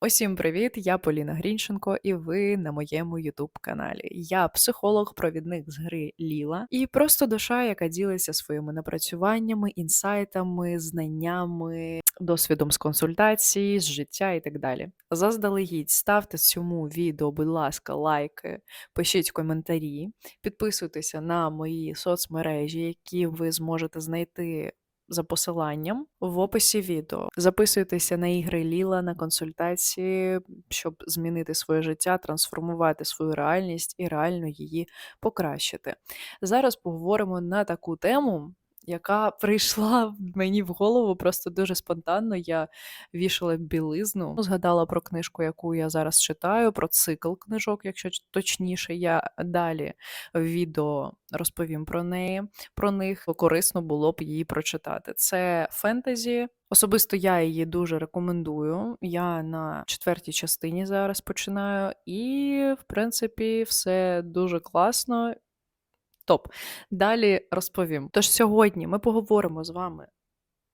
Усім привіт! Я Поліна Грінченко, і ви на моєму ютуб каналі. Я психолог-провідник з гри Ліла і просто душа, яка ділиться своїми напрацюваннями, інсайтами, знаннями, досвідом з консультації, з життя і так далі. Заздалегідь ставте цьому відео, будь ласка, лайки, пишіть коментарі, підписуйтеся на мої соцмережі, які ви зможете знайти за посиланням в описі відео. Записуйтеся на ігри Ліла, на консультації, щоб змінити своє життя, трансформувати свою реальність і реально її покращити. Зараз поговоримо на таку тему. Яка прийшла мені в голову просто дуже спонтанно. Я вішала білизну, згадала про книжку, яку я зараз читаю, про цикл книжок, якщо точніше, я далі в відео розповім про неї, про них, корисно було б її прочитати. Це фентезі. Особисто я її дуже рекомендую. Я на четвертій частині зараз починаю, і, в принципі, все дуже класно. Топ. Далі розповім. Тож сьогодні ми поговоримо з вами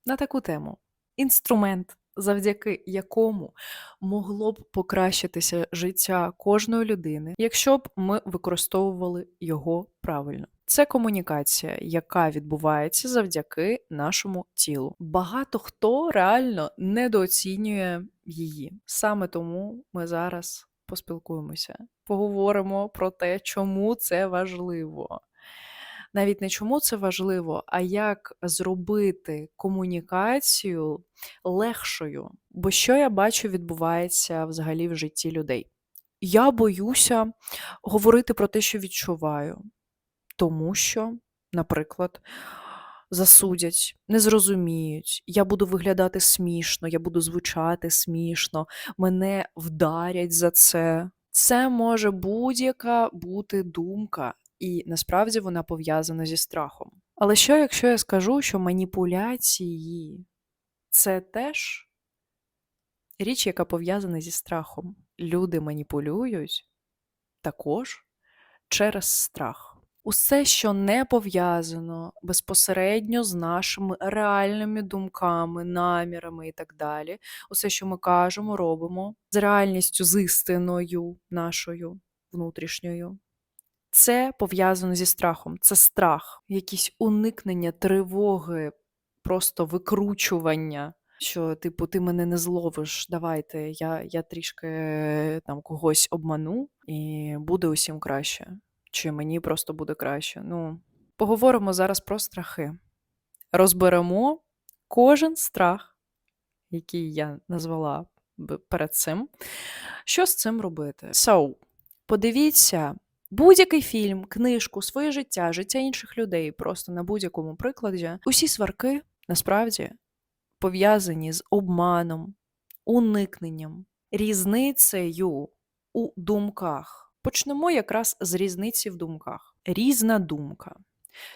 на таку тему: інструмент, завдяки якому могло б покращитися життя кожної людини, якщо б ми використовували його правильно. Це комунікація, яка відбувається завдяки нашому тілу. Багато хто реально недооцінює її. Саме тому ми зараз поспілкуємося, поговоримо про те, чому це важливо навіть не чому це важливо, а як зробити комунікацію легшою. Бо що я бачу, відбувається взагалі в житті людей. Я боюся говорити про те, що відчуваю, тому що, наприклад, засудять, не зрозуміють, я буду виглядати смішно, я буду звучати смішно, мене вдарять за це. Це може будь-яка бути думка, і насправді вона пов'язана зі страхом. Але що, якщо я скажу, що маніпуляції це теж річ, яка пов'язана зі страхом? Люди маніпулюють також через страх. Усе, що не пов'язано безпосередньо з нашими реальними думками, намірами і так далі, усе, що ми кажемо, робимо з реальністю, з істиною нашою внутрішньою, це пов'язано зі страхом. Це страх, якісь уникнення, тривоги, просто викручування. Що, типу, ти мене не зловиш, давайте, я я трішки там когось обману, і буде усім краще. Чи мені просто буде краще. Ну, поговоримо зараз про страхи. Розберемо кожен страх, який я назвала перед цим. Що з цим робити? So, подивіться Будь-який фільм, книжку, своє життя, життя інших людей, просто на будь-якому прикладі, усі сварки насправді пов'язані з обманом, уникненням, різницею у думках. Почнемо якраз з різниці в думках. Різна думка.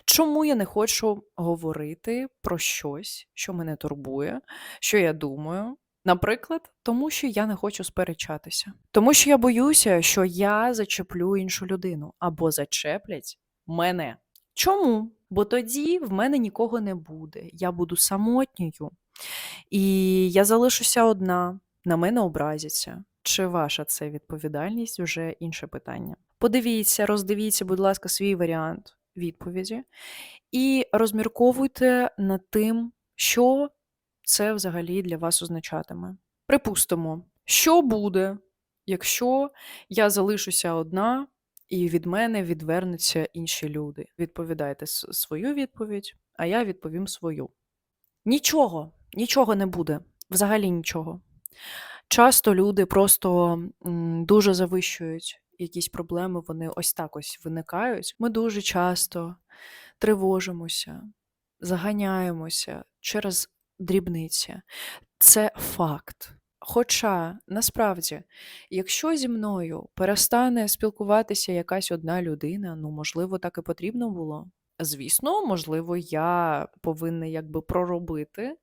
Чому я не хочу говорити про щось, що мене турбує, що я думаю, Наприклад, тому що я не хочу сперечатися, тому що я боюся, що я зачеплю іншу людину або зачеплять мене. Чому? Бо тоді в мене нікого не буде. Я буду самотньою, і я залишуся одна, на мене образяться. Чи ваша це відповідальність вже інше питання? Подивіться, роздивіться, будь ласка, свій варіант відповіді і розмірковуйте над тим, що це взагалі для вас означатиме. Припустимо, що буде, якщо я залишуся одна і від мене відвернуться інші люди. Відповідайте свою відповідь, а я відповім свою. Нічого, нічого не буде, взагалі нічого. Часто люди просто дуже завищують якісь проблеми, вони ось так ось виникають. Ми дуже часто тривожимося, заганяємося через дрібниці. Це факт. Хоча насправді, якщо зі мною перестане спілкуватися якась одна людина, ну, можливо, так і потрібно було. Звісно, можливо, я повинна якби проробити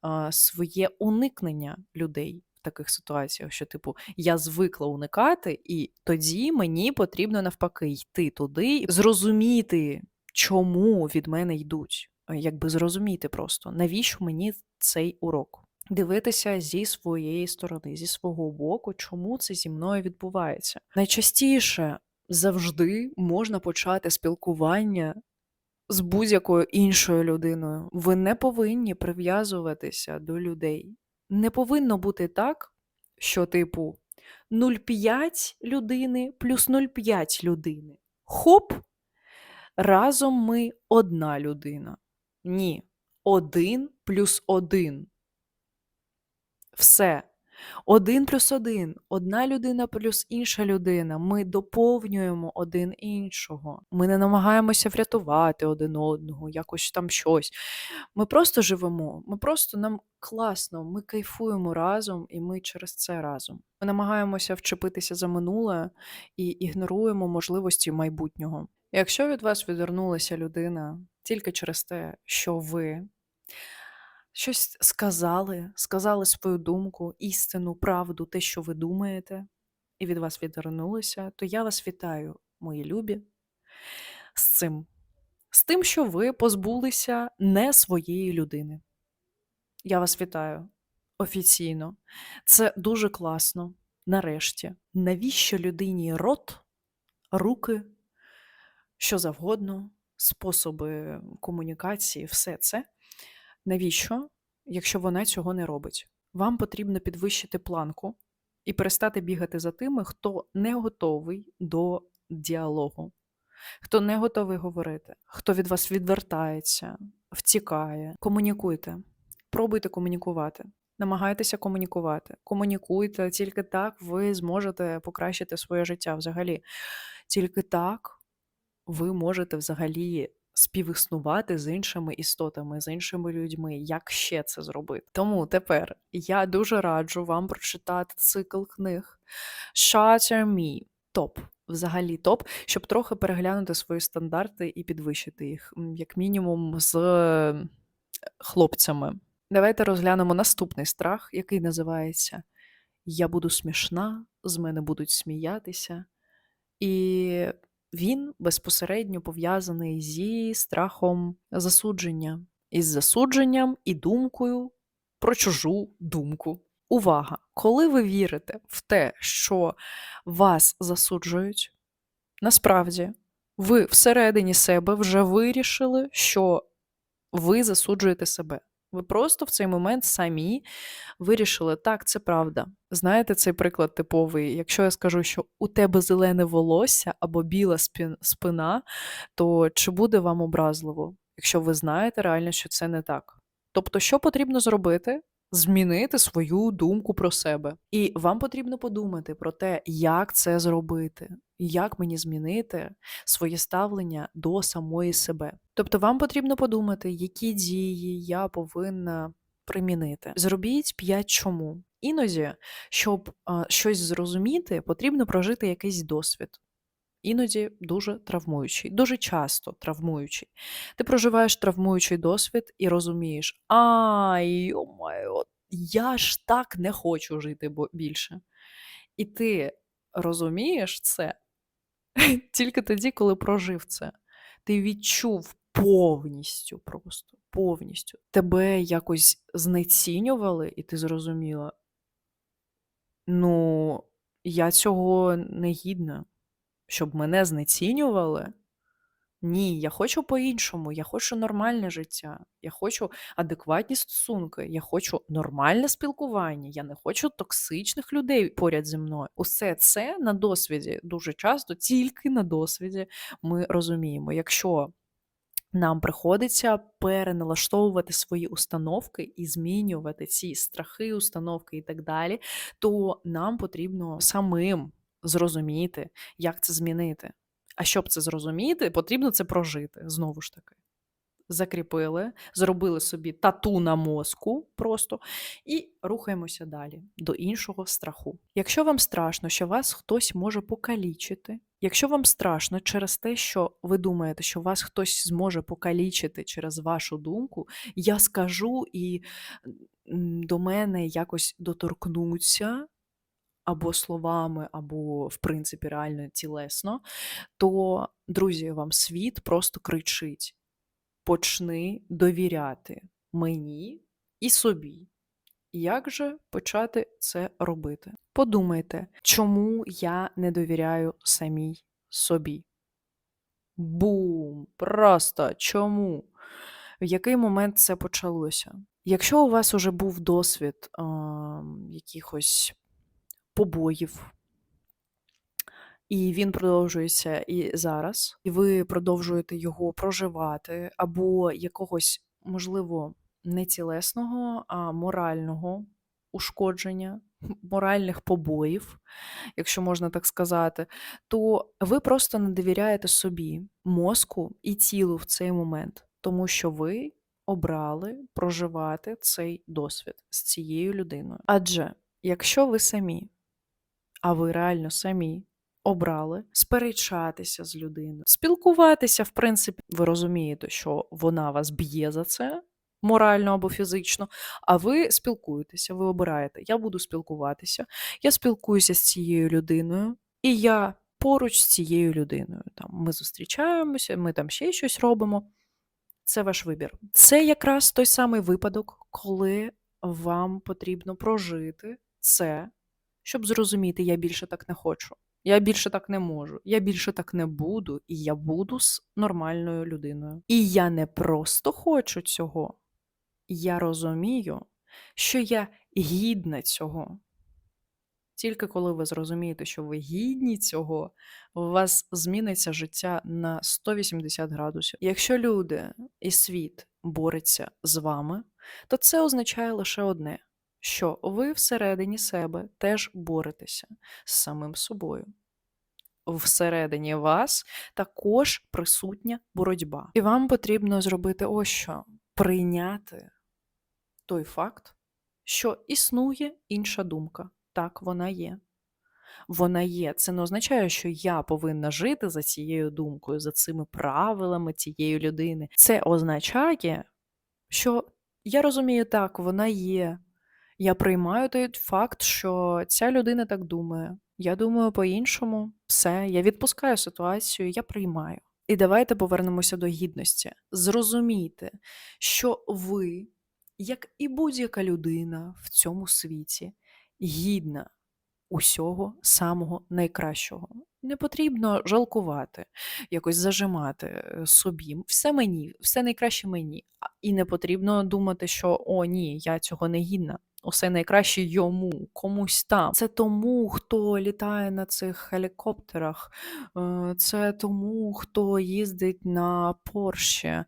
а, своє уникнення людей в таких ситуаціях, що, типу, я звикла уникати, і тоді мені потрібно навпаки йти туди, і зрозуміти, чому від мене йдуть якби зрозуміти просто, навіщо мені цей урок. дивитися зі своєї сторони, зі свого боку, чому це зі мною відбувається. Найчастіше завжди можна почати спілкування з будь-якою іншою людиною. Ви не повинні прив'язуватися до людей. Не повинно бути так, що, типу, 0,5 людини плюс 0,5 людини. Хоп! Разом ми одна людина. Ні. Один плюс один. Все. Один плюс один. Одна людина плюс інша людина. Ми доповнюємо один іншого. Ми не намагаємося врятувати один одного, якось там щось. Ми просто живемо. Ми просто нам класно, ми кайфуємо разом, і ми через це разом. Ми намагаємося вчепитися за минуле і ігноруємо можливості майбутнього. Якщо від вас відвернулася людина тільки через те, що ви щось сказали, сказали свою думку, істину, правду, те, що ви думаєте, і від вас відвернулися, то я вас вітаю, мої любі, з цим. З тим, що ви позбулися не своєї людини. Я вас вітаю офіційно. Це дуже класно. Нарешті. Навіщо людині рот, руки, що завгодно, способи комунікації, все це? Навіщо, якщо вона цього не робить? Вам потрібно підвищити планку і перестати бігати за тими, хто не готовий до діалогу, хто не готовий говорити, хто від вас відвертається, втікає. Комунікуйте, пробуйте комунікувати. Намагайтеся комунікувати. Комунікуйте, тільки так ви зможете покращити своє життя взагалі. Тільки так ви можете взагалі співіснувати з іншими істотами, з іншими людьми. Як ще це зробити? Тому тепер я дуже раджу вам прочитати цикл книг Shatter Me. Топ. Взагалі топ, щоб трохи переглянути свої стандарти і підвищити їх, як мінімум, з хлопцями. Давайте розглянемо наступний страх, який називається Я буду смішна, з мене будуть сміятися. І він безпосередньо пов'язаний зі страхом засудження, із засудженням і думкою про чужу думку. Увага! Коли ви вірите в те, що вас засуджують, насправді ви всередині себе вже вирішили, що ви засуджуєте себе. Ви просто в цей момент самі вирішили, так, це правда. Знаєте, цей приклад типовий. Якщо я скажу, що у тебе зелене волосся або біла спина, то чи буде вам образливо, якщо ви знаєте реально, що це не так? Тобто, що потрібно зробити? Змінити свою думку про себе. І вам потрібно подумати про те, як це зробити, як мені змінити своє ставлення до самої себе. Тобто, вам потрібно подумати, які дії я повинна примінити. Зробіть 5 чому. Іноді, щоб а, щось зрозуміти, потрібно прожити якийсь досвід. Іноді дуже травмуючий, дуже часто травмуючий. Ти проживаєш травмуючий досвід і розумієш, а йомаю, от я ж так не хочу жити більше. І ти розумієш це тільки тоді, коли прожив це. Ти відчув повністю, просто повністю. Тебе якось знецінювали, і ти зрозуміла, ну, я цього не гідна, щоб мене знецінювали. Ні, я хочу по-іншому, я хочу нормальне життя, я хочу адекватні стосунки, я хочу нормальне спілкування, я не хочу токсичних людей поряд зі мною. Усе це на досвіді дуже часто, тільки на досвіді ми розуміємо. Якщо нам приходиться переналаштовувати свої установки і змінювати ці страхи, установки і так далі, то нам потрібно самим зрозуміти, як це змінити. А щоб це зрозуміти, потрібно це прожити знову ж таки. Закріпили, зробили собі тату на мозку просто і рухаємося далі до іншого страху. Якщо вам страшно, що вас хтось може покалічити, якщо вам страшно через те, що ви думаєте, що вас хтось зможе покалічити через вашу думку, я скажу і до мене якось доторкнуться. Або словами, або, в принципі, реально тілесно, то, друзі, вам світ просто кричить: почни довіряти мені і собі. Як же почати це робити? Подумайте, чому я не довіряю самій собі? Бум! Просто чому? В який момент це почалося? Якщо у вас уже був досвід а, якихось побоїв, і він продовжується і зараз, і ви продовжуєте його проживати, або якогось, можливо, не тілесного, а морального ушкодження, моральних побоїв, якщо можна так сказати, то ви просто не довіряєте собі, мозку і тілу в цей момент, тому що ви обрали проживати цей досвід з цією людиною. Адже якщо ви самі, а ви реально самі обрали сперечатися з людиною, спілкуватися, в принципі, ви розумієте, що вона вас б'є за це. Морально або фізично, а ви спілкуєтеся, ви обираєте. Я буду спілкуватися, я спілкуюся з цією людиною, і я поруч з цією людиною. Там Ми зустрічаємося, ми там ще щось робимо. Це ваш вибір. Це якраз той самий випадок, коли вам потрібно прожити це, щоб зрозуміти, я більше так не хочу. Я більше так не можу, я більше так не буду, і я буду з нормальною людиною. І я не просто хочу цього, я розумію, що я гідна цього. Тільки коли ви зрозумієте, що ви гідні цього, у вас зміниться життя на 180 градусів. Якщо люди і світ борються з вами, то це означає лише одне: що ви всередині себе теж боретеся з самим собою. Всередині вас також присутня боротьба. І вам потрібно зробити ось що: прийняти той факт, що існує інша думка. Так, вона є. Вона є. Це не означає, що я повинна жити за цією думкою, за цими правилами цієї людини. Це означає, що я розумію, так, вона є. Я приймаю той факт, що ця людина так думає. Я думаю по-іншому, все, я відпускаю ситуацію, я приймаю. І давайте повернемося до гідності. Зрозумійте, що ви, як і будь-яка людина в цьому світі, гідна усього самого найкращого. Не потрібно жалкувати, якось зажимати е, собі. Все мені, все найкраще мені. І не потрібно думати, що о, ні, я цього не гідна. Усе найкраще йому, комусь там. Це тому, хто літає на цих гелікоптерах, е, це тому, хто їздить на Порше,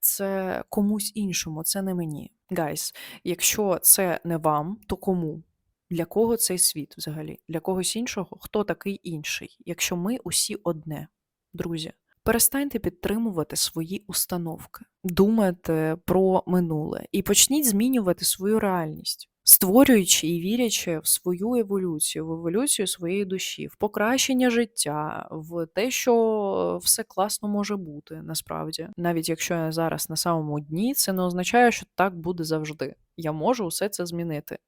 це комусь іншому, це не мені. Гайс, якщо це не вам, то кому? Для кого цей світ взагалі? Для когось іншого? Хто такий інший? Якщо ми усі одне, друзі, перестаньте підтримувати свої установки, думайте про минуле і почніть змінювати свою реальність. Створюючи і вірячи в свою еволюцію, в еволюцію своєї душі, в покращення життя, в те, що все класно може бути насправді, навіть якщо я зараз на самому дні, це не означає, що так буде завжди. Я можу усе це змінити.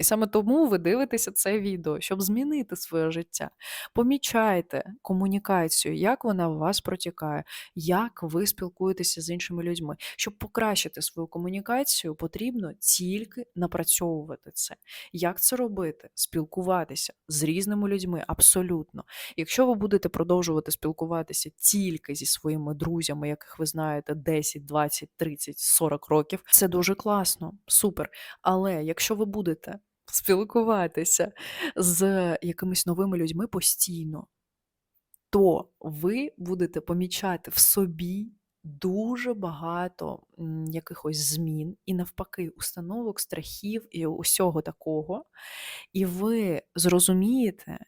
І саме тому ви дивитеся це відео, щоб змінити своє життя. Помічайте комунікацію, як вона у вас протікає, як ви спілкуєтеся з іншими людьми. Щоб покращити свою комунікацію, потрібно тільки напрацьовувати це. Як це робити? Спілкуватися з різними людьми абсолютно. Якщо ви будете продовжувати спілкуватися тільки зі своїми друзями, яких ви знаєте 10, 20, 30, 40 років, це дуже класно, супер. Але якщо ви будете спілкуватися з якимись новими людьми постійно, то ви будете помічати в собі дуже багато якихось змін і, навпаки, установок, страхів і усього такого. І ви зрозумієте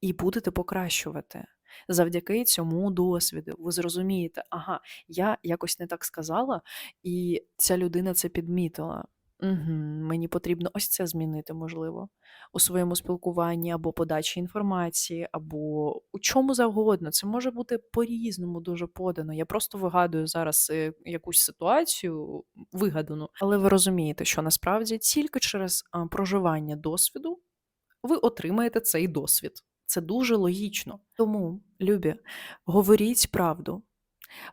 і будете покращувати. Завдяки цьому досвіду ви зрозумієте, ага, я якось не так сказала, і ця людина це підмітила. Угу, Мені потрібно ось це змінити, можливо, у своєму спілкуванні або подачі інформації, або у чому завгодно. Це може бути по-різному дуже подано. Я просто вигадую зараз е, якусь ситуацію вигадану, але ви розумієте, що насправді тільки через проживання досвіду ви отримаєте цей досвід. Це дуже логічно. Тому, любі, говоріть правду.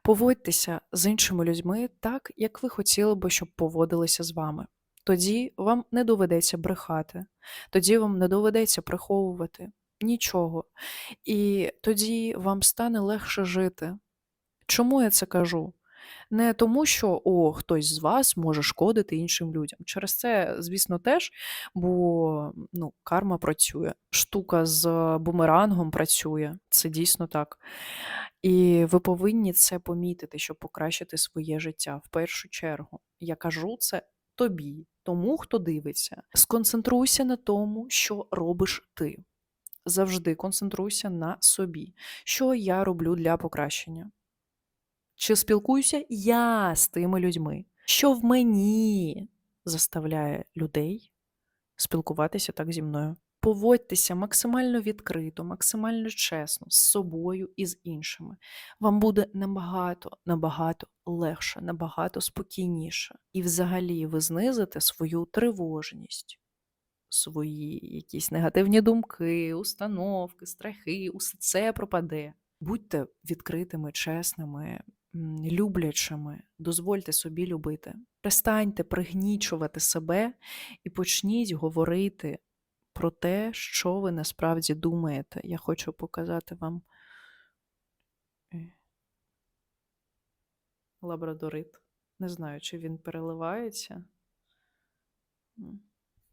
Поводьтеся з іншими людьми так, як ви хотіли би, щоб поводилися з вами. Тоді вам не доведеться брехати, тоді вам не доведеться приховувати нічого. І тоді вам стане легше жити. Чому я це кажу? Не тому, що о, хтось з вас може шкодити іншим людям. Через це, звісно, теж, бо ну, карма працює. Штука з бумерангом працює, це дійсно так. І ви повинні це помітити, щоб покращити своє життя. В першу чергу, я кажу це тобі, тому хто дивиться. Сконцентруйся на тому, що робиш ти. Завжди концентруйся на собі, що я роблю для покращення. Чи спілкуюся я з тими людьми, що в мені заставляє людей спілкуватися так зі мною? Поводьтеся максимально відкрито, максимально чесно з собою і з іншими. Вам буде набагато, набагато легше, набагато спокійніше. І взагалі ви знизите свою тривожність, свої якісь негативні думки, установки, страхи, усе це пропаде. Будьте відкритими, чесними, люблячими, дозвольте собі любити. Перестаньте пригнічувати себе і почніть говорити про те, що ви насправді думаєте. Я хочу показати вам е, лабрадорит. Не знаю, чи він переливається.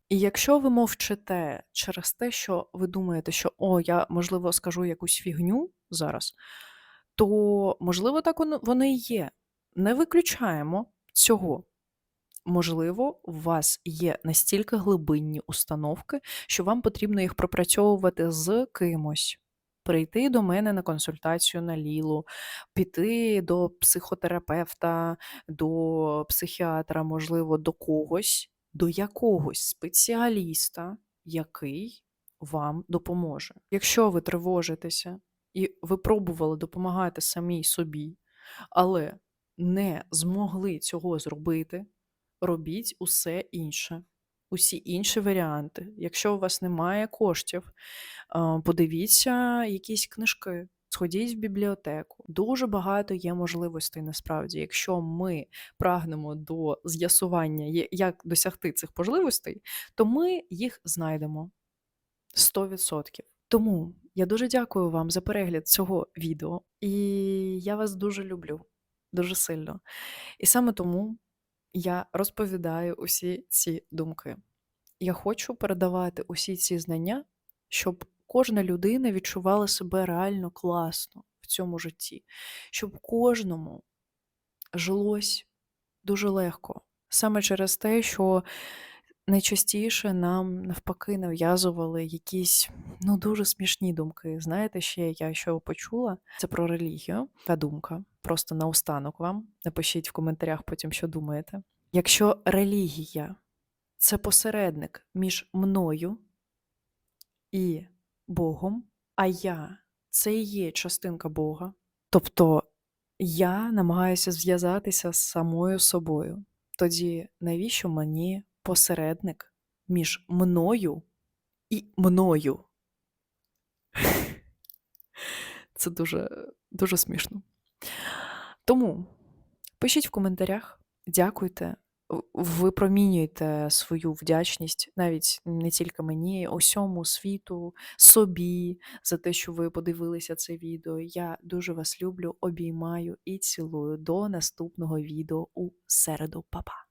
І якщо ви мовчите через те, що ви думаєте, що о, я, можливо, скажу якусь фігню зараз, то, можливо, так воно, і є. Не виключаємо цього. Можливо, у вас є настільки глибинні установки, що вам потрібно їх пропрацьовувати з кимось. Прийти до мене на консультацію на лілу, піти до психотерапевта, до психіатра, можливо, до когось, до якогось спеціаліста, який вам допоможе. Якщо ви тривожитеся і ви пробували допомагати самій собі, але не змогли цього зробити, робіть усе інше, усі інші варіанти. Якщо у вас немає коштів, подивіться якісь книжки. Сходіть в бібліотеку. Дуже багато є можливостей насправді. Якщо ми прагнемо до з'ясування, як досягти цих можливостей, то ми їх знайдемо 100%. Тому я дуже дякую вам за перегляд цього відео, і я вас дуже люблю, дуже сильно. І саме тому я розповідаю усі ці думки. Я хочу передавати усі ці знання, щоб кожна людина відчувала себе реально класно в цьому житті, щоб кожному жилось дуже легко. Саме через те, що найчастіше нам навпаки нав'язували якісь ну дуже смішні думки. Знаєте, ще я що почула це про релігію. Та думка. Просто наостанок вам. Напишіть в коментарях потім, що думаєте. Якщо релігія це посередник між мною і Богом, а я це і є частинка Бога. Тобто я намагаюся зв'язатися з самою собою. Тоді навіщо мені посередник між мною і мною? Це дуже, дуже смішно. Тому пишіть в коментарях, дякуйте, в- випромінюйте свою вдячність навіть не тільки мені, усьому світу, собі за те, що ви подивилися це відео. Я дуже вас люблю, обіймаю і цілую. До наступного відео у середу. Па-па!